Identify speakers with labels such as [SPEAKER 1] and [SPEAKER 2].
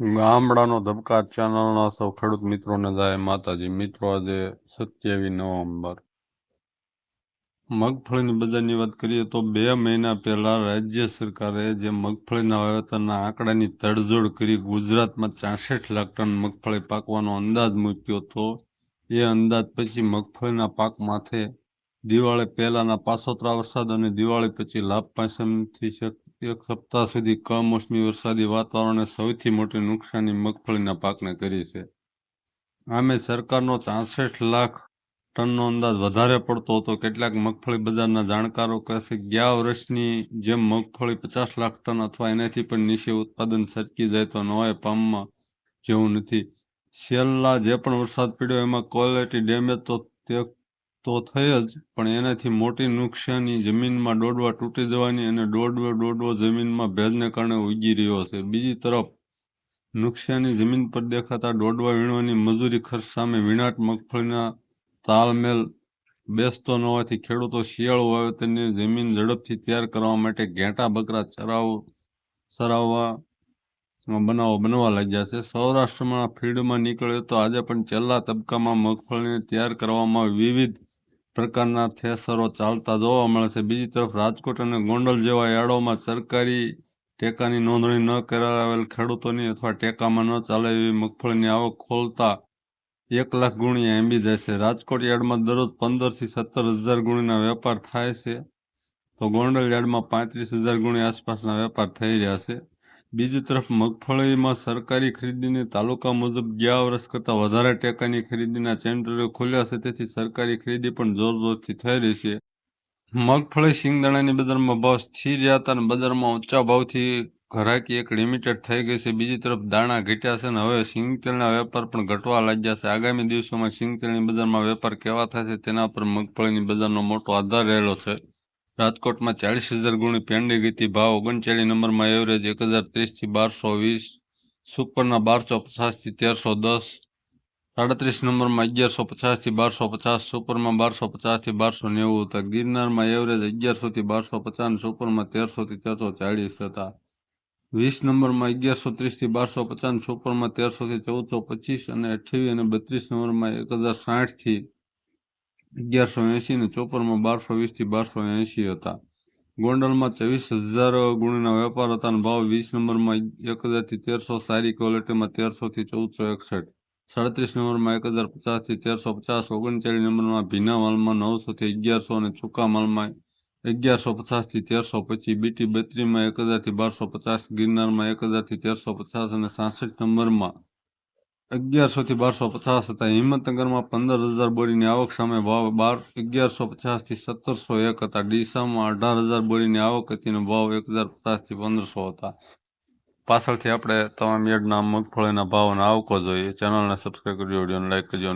[SPEAKER 1] ગામડાનો ધબકાર ચેનલના સૌ ખેડૂત મિત્રોને જાય માતાજી. મિત્રો, આજે સત્યાવીસ નવેમ્બર. મગફળીની બજારની વાત કરીએ તો બે મહિના પહેલા રાજ્ય સરકારે જે મગફળીના વાવેતરના આંકડાની તડજોડ કરી, ગુજરાતમાં ચાસઠ લાખ ટન મગફળી પાકવાનો અંદાજ મૂક્યો હતો. એ અંદાજ પછી મગફળીના પાક માથે દિવાળી પહેલાના પાસોતરા વરસાદ અને દિવાળી પછી લાભ પાંચમથી એક સપ્તાહ સુધી કમોસમી વરસાદી વાતાવરણે સૌથી મોટી નુકસાની મગફળીના પાકને કરી છે. આમે સરકારનો ચાસઠ લાખ ટનનો અંદાજ વધારે પડતો હતો. કેટલાક મગફળી બજારના જાણકારો કહે ગયા વર્ષની જેમ મગફળી પચાસ લાખ ટન અથવા એનાથી પણ નીચે ઉત્પાદન સરકી જાય તો નવાય પામમાં જેવું નથી. છેલ્લા જે પણ વરસાદ પડ્યો, એમાં ક્વોલિટી ડેમેજ તો તે તો થઈ જ, પણ એનાથી મોટી નુકસાની જમીનમાં દોડવા તૂટી જવાની અને દોડવો દોડવો જમીનમાં ભેજને કારણે ઉગી રહ્યો છે. બીજી તરફ, નુકસાની જમીન પર દેખાતા દોડવા વીણવાની મજૂરી ખર્ચ સામે વીણાટ મગફળીના તાલમેલ બેસતો ન હોવાથી ખેડૂતો શિયાળુ વાવેતરની જમીન ઝડપથી તૈયાર કરવા માટે ઘેટા બકરા ચરાવ, ચરાવવા, બનાવો, બનવા લાગ્યા છે. સૌરાષ્ટ્રમાં ફીલ્ડમાં નીકળ્યો તો આજે પણ છેલ્લા તબક્કામાં મગફળીને તૈયાર કરવામાં વિવિધ પ્રકારના થેસરો ચાલતા જોવા મળે છે. બીજી તરફ રાજકોટ અને ગોંડલ જેવા યાર્ડોમાં સરકારી ટેકાની નોંધણી ન કરાવેલ ખેડૂતોની અથવા ટેકામાં ન ચાલે એવી મગફળીની આવક ખોલતા એક લાખ ગુણી આંબી જાય છે. રાજકોટ યાર્ડમાં દરરોજ પંદરથી સત્તર હજાર ગુણીના વેપાર થાય છે. તો ગોંડલ યાર્ડમાં પાંત્રીસ હજાર ગુણી આસપાસના વેપાર થઈ રહ્યા છે. બીજી તરફ મગફળીમાં સરકારી ખરીદીની તાલુકા મુજબ ગયા વર્ષ કરતાં વધારે ટેકાની ખરીદીના સેન્ટરો ખોલ્યા છે, તેથી સરકારી ખરીદી પણ જોરશોરથી થઈ રહી છે. મગફળી શિંગદાણાની બજારમાં ભાવ સ્થિર રહ્યા હતા અને બજારમાં ઊંચા ભાવથી ઘરાકી એક લિમિટેડ થઈ ગઈ છે. બીજી તરફ દાણા ઘટ્યા છે અને હવે સિંગતેલના વેપાર પણ ઘટવા લાગ્યા છે. આગામી દિવસોમાં સિંગતેલની બજારમાં વેપાર કેવા થશે તેના પર મગફળીની બજારનો મોટો આધાર રહેલો છે. રાજકોટમાં ચાલીસ હજાર ગુણી પેંડી ગીતી ભાવ ઓગણચાળીસ નંબરમાં એવરેજ એક હજાર ત્રીસથી બારસો વીસ, સુપરના બારસો પચાસથી તેરસો દસ, સાડત્રીસ નંબરમાં અગિયારસો પચાસથી બારસો પચાસ, સુપરમાં બારસો પચાસથી બારસો નેવું હતા. ગિરનારમાં એવરેજ અગિયારસોથી બારસો પચાસ સુપરમાં તેરસોથી તેરસો ચાળીસ હતા. વીસ નંબરમાં અગિયારસો ત્રીસથી બારસો પચાસ સુપરમાં તેરસોથી ચૌદસો પચીસ અને અઠ્યાવીસ અને બત્રીસ નંબરમાં એક હજાર સાઠથી અગિયારસો એંશી અને ચોપરમાં બારસો વીસથી બારસો એંશી હતા. ગોંડલમાં ચોવીસ હજાર ગુણના વેપાર હતા અને ભાવ વીસ નંબરમાં એક હજારથી તેરસો, સારી ક્વોલિટીમાં તેરસોથી ચૌદસો એકસઠ. સાડત્રીસ નંબરમાં એક હજાર પચાસથી તેરસો પચાસ. ઓગણચાળીસ નંબરમાં ભીના માલમાં નવસોથી અગિયારસો અને ચૂકા માલમાં અગિયારસો પચાસથી તેરસો પચીસ. બીટી બત્રીસમાં એક હજારથી બારસો પચાસ. ગિરનારમાં એક હજારથી તેરસો પચાસ અને સાસઠ નંબરમાં અગિયારસોથી બારસો પચાસ હતા. હિંમતનગરમાં પંદર હજાર બોરીની આવક સામે ભાવ બાર, અગિયારસો પચાસથી સત્તરસો એક હતા. ડીસામાં અઢાર હજાર બોરીની આવક હતી અને ભાવ એક હજાર પચાસથી પંદરસો હતા. પાછળથી આપણે તમામ યાર્ડના મગફળીના ભાવ અને આવકો જોઈએ. ચેનલને સબસ્ક્રાઈબ કરજો, વિડીયોને લાઈક કરજો.